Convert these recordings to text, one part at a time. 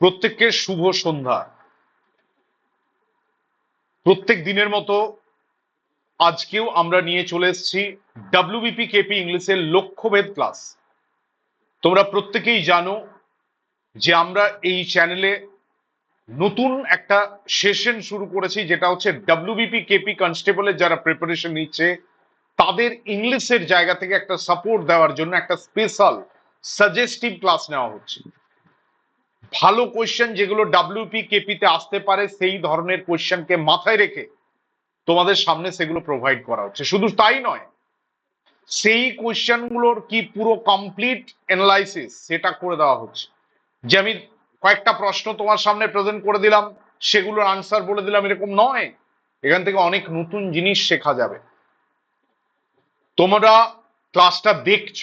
প্রত্যেককে শুভ সন্ধ্যা। প্রত্যেক দিনের মতো আজকেও আমরা নিয়ে চলে এসেছি ডাব্লিউবিপি কেপি ইংলিশের লক্ষ্যভেদ ক্লাস তোমরা প্রত্যেকেই জানো যে আমরা এই চ্যানেলে নতুন একটা সেশন শুরু করেছি, যেটা হচ্ছে ডাব্লিউবিপি কেপি কনস্টেবলের যারা প্রিপারেশন নিচ্ছে, তাদের ইংলিশের জায়গা থেকে একটা সাপোর্ট দেওয়ার জন্য একটা স্পেশাল সাজেস্টিভ ক্লাস নেওয়া হচ্ছে। ভালো কোয়েশ্চেন যেগুলো ডাব্লিউপি কেপিতে আসতে পারে, সেই ধরনের কোয়েশ্চেনকে মাথায় রেখে তোমাদের সামনে সেগুলো প্রোভাইড করা হচ্ছে। শুধু তাই নয়, সেই কোয়েশ্চেনগুলোর কি পুরো কমপ্লিট অ্যানালাইসিস সেটা করে দেওয়া হচ্ছে। যে আমি কয়েকটা প্রশ্ন তোমার সামনে প্রেজেন্ট করে দিলাম, সেগুলোর আনসার বলে দিলাম, এরকম নয়। এখান থেকে অনেক নতুন জিনিস শেখা যাবে। তোমরা ক্লাসটা দেখছ,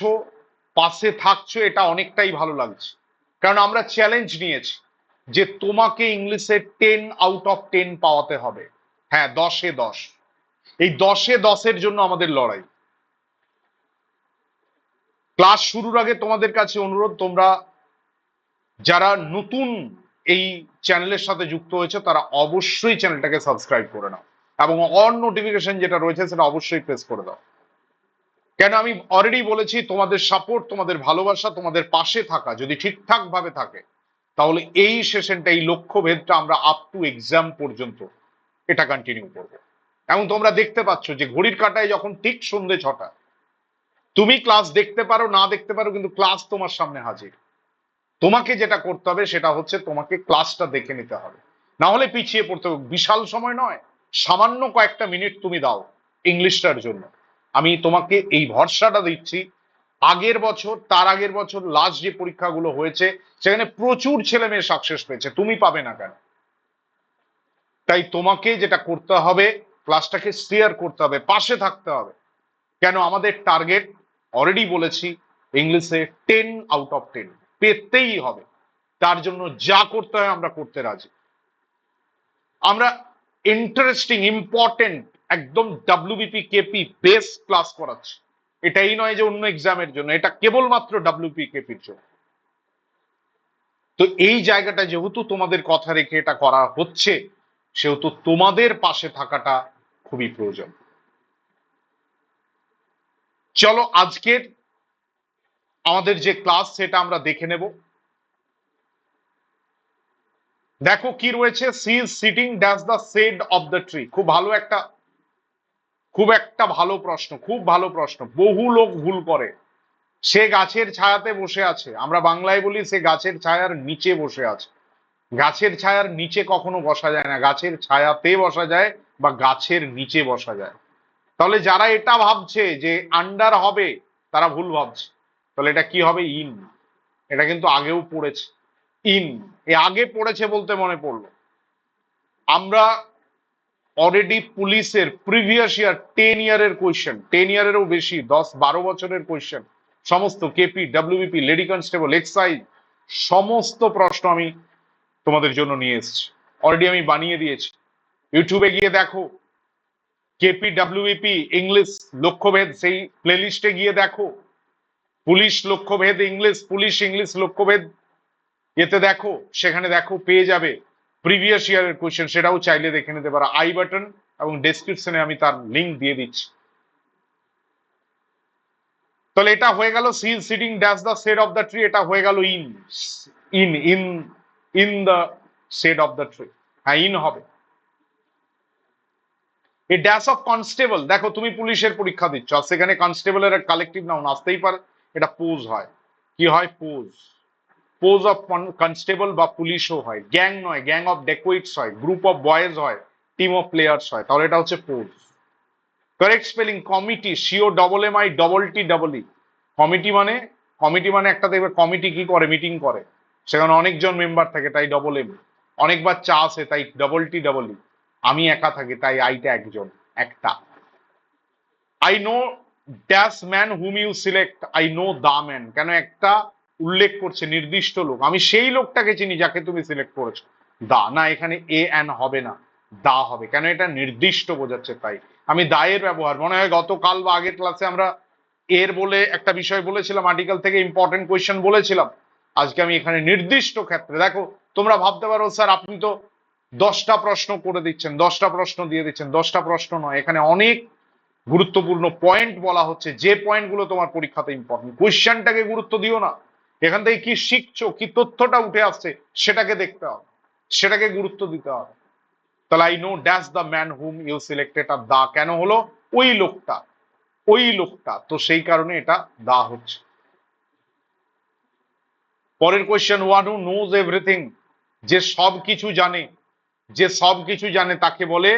পাশে থাকছো, এটা অনেকটাই ভালো লাগছে। কারণ আমরা চ্যালেঞ্জ নিয়েছি যে তোমাকে ইংলিশে টেন আউট অফ টেন পাওয়াতে হবে। হ্যাঁ দশে দশ। এই দশে দশের জন্য আমাদের লড়াই। ক্লাস শুরুর আগে তোমাদের কাছে অনুরোধ, তোমরা যারা নতুন এই চ্যানেলের সাথে যুক্ত হয়েছে, তারা অবশ্যই চ্যানেলটাকে সাবস্ক্রাইব করে নাও এবং অন নোটিফিকেশন যেটা রয়েছে, সেটা অবশ্যই প্রেস করে দাও। কেন আমি অলরেডি বলেছি তোমাদের সাপোর্ট তোমাদের ভালোবাসা, তোমাদের পাশে থাকা, যদি ঠিকঠাক ভাবে থাকে, তাহলে এই সেশনটা এই লক্ষ্যভেদটা আমরা আপ টু এক্সাম পর্যন্ত এটা কন্টিনিউ করব। এবং তোমরা দেখতে পাচ্ছ যে ঘড়ির কাটায় যখন ঠিক সন্ধে ছটা, তুমি ক্লাস দেখতে পারো, না দেখতে পারো, কিন্তু ক্লাস তোমার সামনে হাজির। তোমাকে যেটা করতে হবে, সেটা হচ্ছে তোমাকে ক্লাসটা দেখে নিতে হবে। না হলে পিছিয়ে পড়তে হবে। বিশাল সময় নয়, সামান্য কয়েকটা মিনিট তুমি দাও ইংলিশটার জন্য। আমি তোমাকে এই ভরসাটা দিচ্ছি। আগের বছর, তার আগের বছর লাস্ট যে পরীক্ষাগুলো হয়েছে, সেখানে প্রচুর ছেলে মেয়ে সাকসেস পেয়েছে। তুমি পাবে না কেন? তাই তোমাকে যেটা করতে হবে ক্লাসটাকে শেয়ার করতে হবে, পাশে থাকতে হবে। কেন? আমাদের টার্গেট অলরেডি বলেছি ইংলিশে টেন আউট অফ টেন পেতেই হবে। তার জন্য যা করতে হয় আমরা করতে রাজি। আমরা ইন্টারেস্টিং ইম্পর্টেন্ট একদম ডাব্লিউবিপি কেপি বেস ক্লাস করাচ্ছি। এটাই নয় যে অন্য এক্সামের জন্য, এটা কেবলমাত্র ডাব্লিউপি কেপির জন্য। তো এই জায়গাটা যেহেতু তোমাদের কথা রেখে এটা করা হচ্ছে, সেহেতু তোমাদের পাশে থাকাটা খুবই প্রয়োজন। চলো আজকের আমাদের যে ক্লাস সেটা আমরা দেখে নেব। দেখো কি রয়েছে C sitting dash the shade of the tree খুব ভালো একটা খুব একটা ভালো প্রশ্ন, খুব ভালো প্রশ্ন। বহু লোক ভুল করে। সে গাছের ছায়াতে বসে আছে। আমরা বাংলায় বলি সে গাছের ছায়ার নিচে বসে আছে। গাছের ছায়ার নিচে কখনো বসা যায় না। গাছের ছায়াতে বসা যায় বা গাছের নিচে বসা যায়। তাহলে যারা এটা ভাবছে যে আন্ডার হবে, তারা ভুল ভাবছে। তাহলে এটা কি হবে? ইন এটা কিন্তু আগেও পড়েছে। ইন এ আগে পড়েছে বলতে মনে পড়ল। আমরা অলরেডি পুলিশের প্রিভিয়াস ইয়ার টেন ইয়ারের কোয়েশ্চেন টেন ইয়ারেরও বেশি, দশ বারো বছরের কোয়েশ্চেন সমস্ত KP WBP lady constable excise সমস্ত প্রশ্ন আমি তোমাদের জন্য নিয়ে এসেছি। অলরেডি আমি বানিয়ে দিয়েছি। ইউটিউবে গিয়ে দেখো কেপি ডাব্লিউবিপি ইংলিশ লক্ষ্যভেদ, সেই প্লেলিস্টে গিয়ে দেখো। পুলিশ লক্ষ্যভেদ ইংলিশ পুলিশ ইংলিশ লক্ষ্যভেদ, এতে দেখো, সেখানে দেখো, পেয়ে যাবে। প্রিভিয়াস ইয়ারের কোয়েশ্চেন সেটাও চাইলে দেখে নিতে পারো। আই বাটন এবং ডেসক্রিপশনে আমি তার লিঙ্ক দিয়ে দিচ্ছি। তাহলে এটা হয়ে গেল C sitting dash the shade of the tree এটা হয়ে গেল in in in in the shade of the tree হ্যাঁ ইন হবে। এই ড্যাশ অফ কনস্টেবল দেখো তুমি পুলিশের পরীক্ষা দিচ্ছ, আর সেখানে কনস্টেবলের কালেকটিভ নাউন আসতেই পারে। এটা পোজ হয়। কি হয়? পোজ পোজ অফ কনস্টেবল বা পুলিশও হয়। গ্যাং নয় গ্যাং অফ ডেকোইটস হয় গ্রুপ অফ বয়েজ হয় টিম অফ প্লেয়ার্স হয়। তাহলে এটা হচ্ছে pose correct spelling committee C O double M I double T double E committee মানে কমিটি মানে একটা দেখবে কমিটি কি করে মিটিং করে। সেখানে অনেকজন মেম্বার থাকে, তাই ডবল এম অনেকবার চা আসে, তাই ডবল টি ডবল ই আমি একা থাকি, তাই আইটা একজন, একটা। I know dash man hmm you select I know the man কেন একটা উল্লেখ করছে নির্দিষ্ট লোক। আমি সেই লোকটাকে চিনি যাকে তুমি সিলেক্ট করেছ। দা, না, এখানে এ অ্যান হবে না। দা হবে। কেন এটা নির্দিষ্ট বোঝাচ্ছে তাই। আমি দায়ের ব্যবহার, মনে হয় গতকাল বা আগের ক্লাসে আমরা এর বলে একটা বিষয় বলেছিলাম আর্টিকেল থেকে ইম্পর্টেন্ট কোয়েশ্চেন বলেছিলাম। আজকে আমি এখানে নির্দিষ্ট ক্ষেত্রে, দেখো, তোমরা ভাবতে পারো, স্যার, আপনি তো দশটা প্রশ্ন করে দিচ্ছেন, দশটা প্রশ্ন দিয়ে দিচ্ছেন, দশটা প্রশ্ন নয়। এখানে অনেক গুরুত্বপূর্ণ পয়েন্ট বলা হচ্ছে। যে পয়েন্টগুলো তোমার পরীক্ষাতে ইম্পর্টেন্ট কোয়েশ্চেনটাকে গুরুত্ব দিও না। এখান থেকে কি শিখছো, কি তথ্যটা উঠে আসছে, সেটাকে দেখতে হবে, সেটাকে গুরুত্ব দিতে হবে। তাহলে I know dash the man hmm you selected R the কেন হলো? ওই লোকটা ওই লোকটা। তো সেই কারণে এটা দা হচ্ছে। পরের question one who knows everything যে সব কিছু জানে, যে সব কিছু জানে, তাকে বলে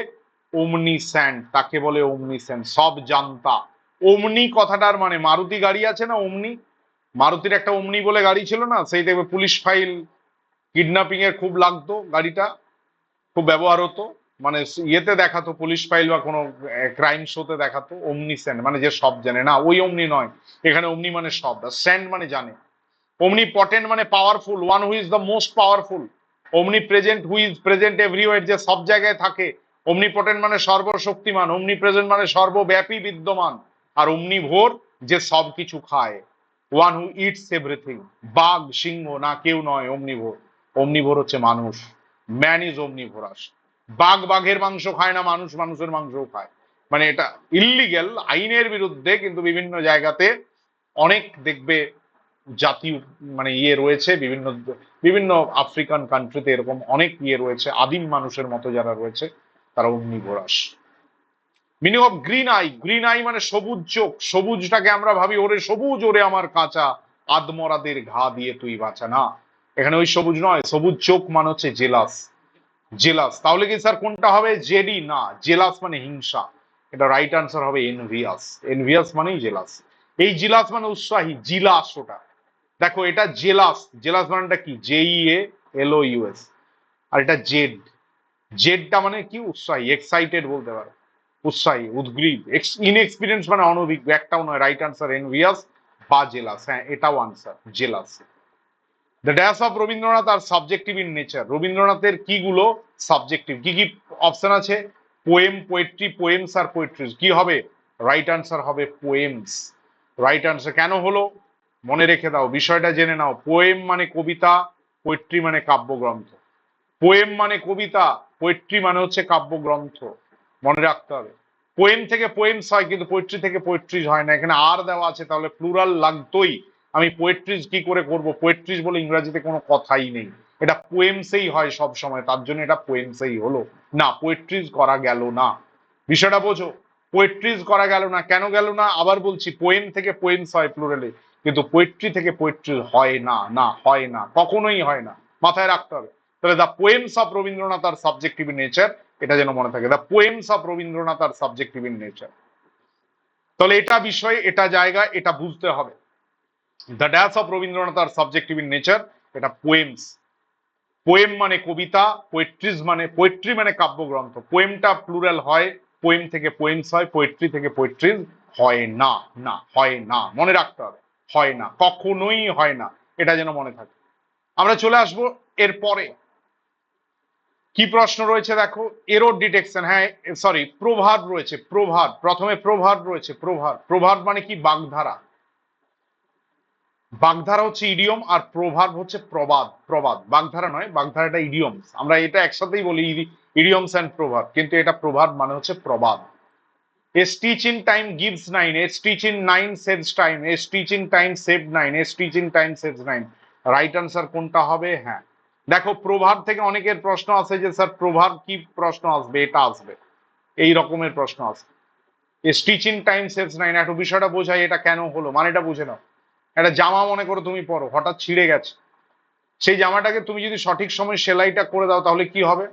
ওমনিস্যান্ট তাকে বলে ওমনিস্যান্ট সব জানতা। ওমনি কথাটার মানে মারুতি গাড়ি আছে না ওমনি মারুতির একটা অমনি বলে গাড়ি ছিল না, সেই দেখবে পুলিশ ফাইল কিডন্যাপিং এর খুব লাগতো গাড়িটা, খুব ব্যবহার হতো। মানে ইয়েতে দেখাতো, পুলিশ ফাইল বা কোনো ক্রাইম শোতে দেখাতো, অমনি স্যান্ড মানে যে সব জানে। না, ওই অমনি নয়, এখানে অমনি মানে সব স্যান্ড মানে জানে। অমনি পটেন্ট মানে powerful one who is the most powerful omnipresent who is present everywhere যে সব জায়গায় থাকে। অমনি পটেন্ট মানে সর্বশক্তিমান, অমনি প্রেজেন্ট মানে সর্বব্যাপী বিদ্যমান। আর অমনি ভোর যে সব কিছু খায়। ওয়ান হু ইটস এভরিথিং বাঘ, সিংহ, না কেউ নয় অমনিভোর অমনিভোর হচ্ছে মানুষ। ম্যান ইজ অমনিভোরাস বাঘ বাঘের মাংস খায় না, মানুষ মানুষের মাংসও খায়। মানে এটা ইল্লিগেল আইনের বিরুদ্ধে কিন্তু বিভিন্ন জায়গাতে অনেক দেখবে জাতি মানে ইয়ে রয়েছে, বিভিন্ন বিভিন্ন আফ্রিকান কান্ট্রিতে এরকম অনেক ইয়ে রয়েছে। আদিম মানুষের মতো যারা রয়েছে, তারা omnivorous meaning of green eye green eye মানে সবুজ চোখ, সবুজটাকে আমরা ভাবি, ওরে সবুজ, ওরে আমার কাঁচা, আদমরাদের ঘা দিয়ে তুই বাঁচা। না, এখানে ওই সবুজ নয়, সবুজ চোখ মানে হচ্ছে জেলাস জেলাস তাহলে কি স্যার কোনটা হবে? জেডি না জেলাস মানে হিংসা। এটা রাইট আনসার হবে এনভিয়াস এনভিয়াস মানেই জেলাস এই জিলাস মানে উৎসাহী জিলাস ওটা। দেখো, এটা জেলাস জেলাস মানেটা কি? জেই এ এল ও ইউএস আর এটা জেড। জেডটা মানে কি? উৎসাহী এক্সাইটেড বলতে পারো। উৎসাহী, উদ্গ্রীব ইনএক্সপিরিয়েন্স মানে অনভিজ্ঞ, একটাও নয় রাইট আনসার এনভিয়াস বা জেলাস হ্যাঁ এটাও answer jealous the dash of Rabindranath are subjective in nature রবীন্দ্রনাথের কি গুলো সাবজেক্টিভ কি কি অপশন আছে? পোয়েম পোয়েট্রি পোয়েমস আর পোয়েট্রিজ কি হবে? রাইট আনসার হবে পোয়েমস রাইট আনসার কেন হলো? মনে রেখে দাও, বিষয়টা জেনে নাও। পোয়েম মানে কবিতা পোয়েট্রি মানে কাব্যগ্রন্থ। পোয়েম মানে কবিতা পোয়েট্রি মানে হচ্ছে কাব্যগ্রন্থ। মনে রাখতে হবে। পোয়েম থেকে পোয়েমস হয় কিন্তু পোয়েট্রি থেকে পোয়েট্রিজ হয় না। এখানে আর দেওয়া আছে, তাহলে প্লুরাল লাগতোই। আমি পোয়েট্রিজ কি করে করব? পোয়েট্রিজ বলে ইংরেজিতে কোনো কথাই নেই। এটা পোয়েমসেই হয় সব সময়, তার জন্য এটা পোয়েমসেই হলো। না পোয়েট্রিজ করা গেল না। বিষয়টা বোঝো পোয়েট্রিজ করা গেল না। কেন গেল না? আবার বলছি পোয়েম থেকে পোয়েমস হয় প্লুরালে কিন্তু পোয়েট্রি থেকে পোয়েট্রি হয় না না, হয় না, কখনোই হয় না। মাথায় রাখতে হবে। তাহলে the poems of Rabindranath are subjective in nature এটা যেন মনে থাকে the poems of Rabindranath are subjective in nature তাহলে এটা বিষয়, এটা জায়গা, এটা বুঝতে হবে। The dash of Rabindranath are subjective in nature এটা পোয়েমস পোয়েম মানে কবিতা পোয়েট্রিজ মানে পোয়েট্রি মানে কাব্যগ্রন্থ। পোয়েমটা প্লুরাল হয় পোয়েম থেকে পোয়েমস হয় পোয়েট্রি থেকে পোয়েট্রিজ হয় না না, হয় না, মনে রাখতে হবে, হয় না, কখনোই হয় না, এটা যেন মনে থাকে। আমরা চলে আসব এরপরে। কি প্রশ্ন রয়েছে দেখো এরো ডিটেকশন হ্যাঁ সরি প্রভাব রয়েছে, প্রভাব, প্রথমে প্রভাব রয়েছে, প্রভাব প্রভাব মানে কি বাগধারা বাগধারা হচ্ছে ইডিয়ম আর প্রভাব হচ্ছে প্রবাদ প্রবাদ বাগধারা নয়, বাগধারাটা ইডিয়মস আমরা এটা একসাথেই বলি ইডিয়মস অ্যান্ড প্রভাব কিন্তু এটা প্রভাব মানে হচ্ছে প্রবাদ A stitch in time gives nine. A stitch in nine saves time. A stitch in time saved nine. A stitch in time saves nine. Right answer কোনটা হবে হ্যাঁ দেখো, প্রভাব থেকে অনেকের প্রশ্ন আছে যে, স্যার, প্রভাব কি প্রশ্ন আসবে? এটা আসবে। এই রকমের প্রশ্ন আসবে। স্টিচিং টাইম সেভস নাইন একটু বিষয়টা বোঝাই, এটা কেন হলো? মানে এটা বুঝে নাও। একটা জামা মনে করো তুমি পরো, হঠাৎ ছিঁড়ে গেছে। সেই জামাটাকে তুমি যদি সঠিক সময় সেলাইটা করে দাও, তাহলে কি হবে?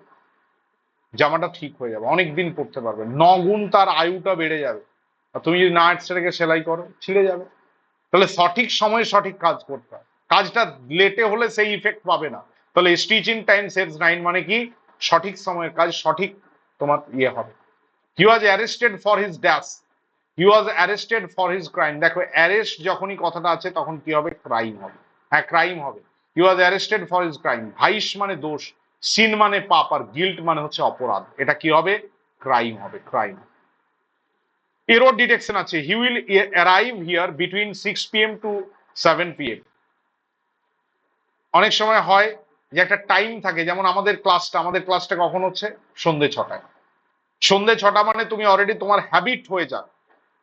জামাটা ঠিক হয়ে যাবে অনেক দিন পরতে পারবে। নগুণ তার আয়ুটা বেড়ে যাবে। আর তুমি যদি না সেটাকে সেলাই করো, ছিঁড়ে যাবে। তাহলে সঠিক সময়ে সঠিক কাজ করতে হয়। কাজটা লেটে হলে সেই ইফেক্ট পাবে না। তাহলে স্টিচ টাইম সেভস নাইন মানে কি? সঠিক সময়ের কাজ, সঠিক তোমার ইয়ে হবে। He was arrested for his dash he was arrested for his crime দেখো অ্যারেস্ট যখনই কথাটা আছে, তখন কি হবে? ক্রাইম হবে। হ্যাঁ ক্রাইম হবে। He was arrested for his crime vice মানে দোষ সিন মানে পাপ, আর গিল্ট মানে হচ্ছে অপরাধ। এটা কি হবে? ক্রাইম হবে ক্রাইম এরর ডিটেকশন আছে। He will arrive here between six PM to seven PM অনেক সময় হয় যে একটা টাইম থাকে, যেমন আমাদের ক্লাসটা আমাদের ক্লাসটা কখন হচ্ছে? সন্ধে ছটায়। সন্ধে ছটা মানে তুমি অলরেডি তোমার হ্যাবিট হয়ে যাক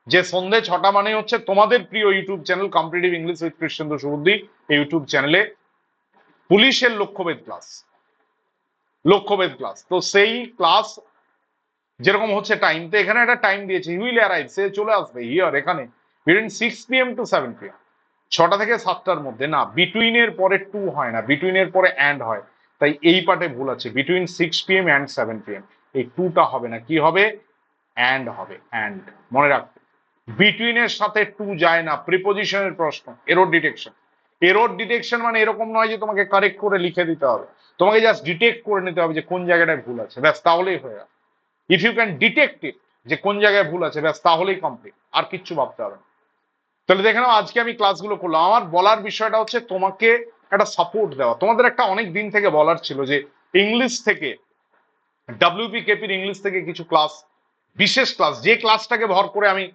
যে সন্ধে ছটা মানে হচ্ছে তোমাদের প্রিয় YouTube channel competitive English with Krishnendra Subuddhi এই ইউটিউব চ্যানেলে পুলিশের লক্ষ্যভেদ ক্লাস লক্ষ্যভেদ ক্লাস তো সেই ক্লাস যেরকম হচ্ছে টাইম তো এখানে একটা টাইম দিয়েছে। উইল অ্যারাইভ সে চলে আসবে হিয়ার এখানে। Between six PM to seven PM ছটা থেকে সাতটার মধ্যে, না বিটুইনের পরে টু হয় না বিটুইনের পরে অ্যান্ড হয়। তাই এই পার্টে ভুল আছে between six PM and seven PM এই টুটা হবে না, কি হবে? অ্যান্ড হবে অ্যান্ড মনে রাখবে বিটুইনের সাথে টু যায় না প্রিপোজিশনের প্রশ্ন এরোর ডিটেকশন এরোর ডিটেকশন মানে এরকম নয় যে তোমাকে কারেক্ট করে লিখে দিতে হবে। তোমাকে জাস্ট ডিটেক্ট করে নিতে হবে যে কোন জায়গাটায় ভুল আছে, ব্যাস, তাহলেই হয়ে গেল। If you can detect it যে কোন জায়গায় ভুল আছে, ব্যাস, তাহলেই কমপ্লিট আর কিচ্ছু ভাবতে হবে না। তাহলে দেখে নাও, আজকে আমি ক্লাসগুলো করলাম। আমার বলার বিষয়টা হচ্ছে তোমাকে একটা সাপোর্ট দেওয়া। তোমাদের একটা অনেক দিন থেকে বলার ছিল যে ইংলিশ থেকে ডাব্লিউপি কেপির ইংলিশ থেকে কিছু ক্লাস বিশেষ ক্লাস যে ক্লাসটাকে ভর করে আমি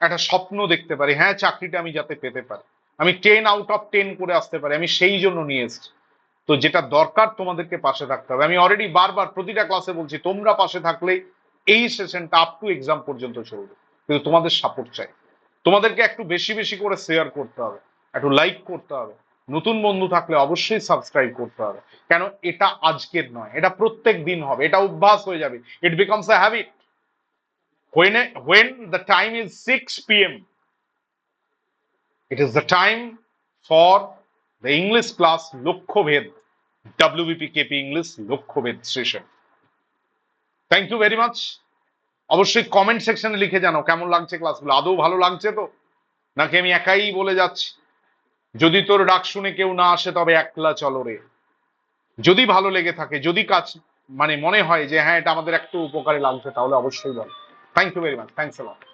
একটা স্বপ্ন দেখতে পারি হ্যাঁ চাকরিটা আমি যাতে পেতে পারি। আমি টেন আউট অফ টেন করে আসতে পারি, আমি সেই জন্য নিয়ে এসেছি। তো যেটা দরকার তোমাদেরকে পাশে থাকতে হবে। আমি অলরেডি বারবার প্রতিটা ক্লাসে বলছি, তোমরা পাশে থাকলেই এই সেশনটা আপ টু এক্সাম পর্যন্ত চলবে। কিন্তু তোমাদের সাপোর্ট চাই। তোমাদেরকে একটু বেশি বেশি করে শেয়ার করতে হবে, একটু লাইক করতে হবে নতুন বন্ধু থাকলে অবশ্যই সাবস্ক্রাইব করতে হবে কেন এটা আজকের নয়, এটা প্রত্যেক দিন হবে, এটা অভ্যাস হয়ে যাবে it becomes a habit when when the time is 6 p.m. it is the time for the English class Lokhoved WBP KP English Lokhoved session. Thank you very much. অবশ্যই কমেন্ট সেকশনে লিখে জানো কেমন লাগছে ক্লাসগুলো আদৌ ভালো লাগছে তো? নাকি আমি একাই বলে যাচ্ছি? যদি তোর ডাক শুনে কেউ না আসে তবে একলা চলো রে। যদি ভালো লেগে থাকে, যদি কাজ মানে মনে হয় যে হ্যাঁ এটা আমাদের একটু উপকারে লাগছে, তাহলে অবশ্যই বল। Thank you very much thanks lot